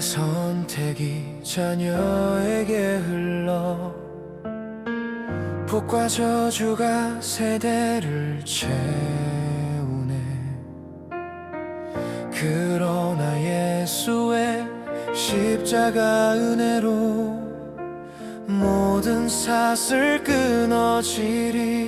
선택이 자녀에게 흘러 복과 저주가 세대를 채우네. 그러나 예수의 십자가 은혜로 모든 사슬 끊어지리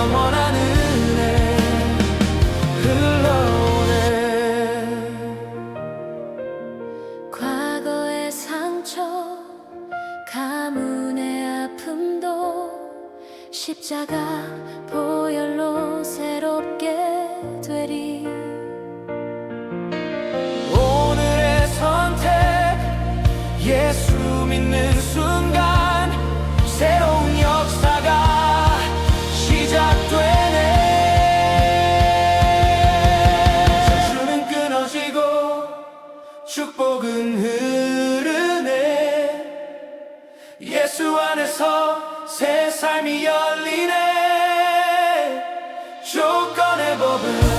영원한 은혜 흘러오네. 과거의 상처 가문의 아픔도 십자가 보혈로 새롭게 되리. 오늘의 선택 예수 믿는 순간 새로운 축복은 흐르네. 예수 안에서 새 삶이 열리네. 조건의 법은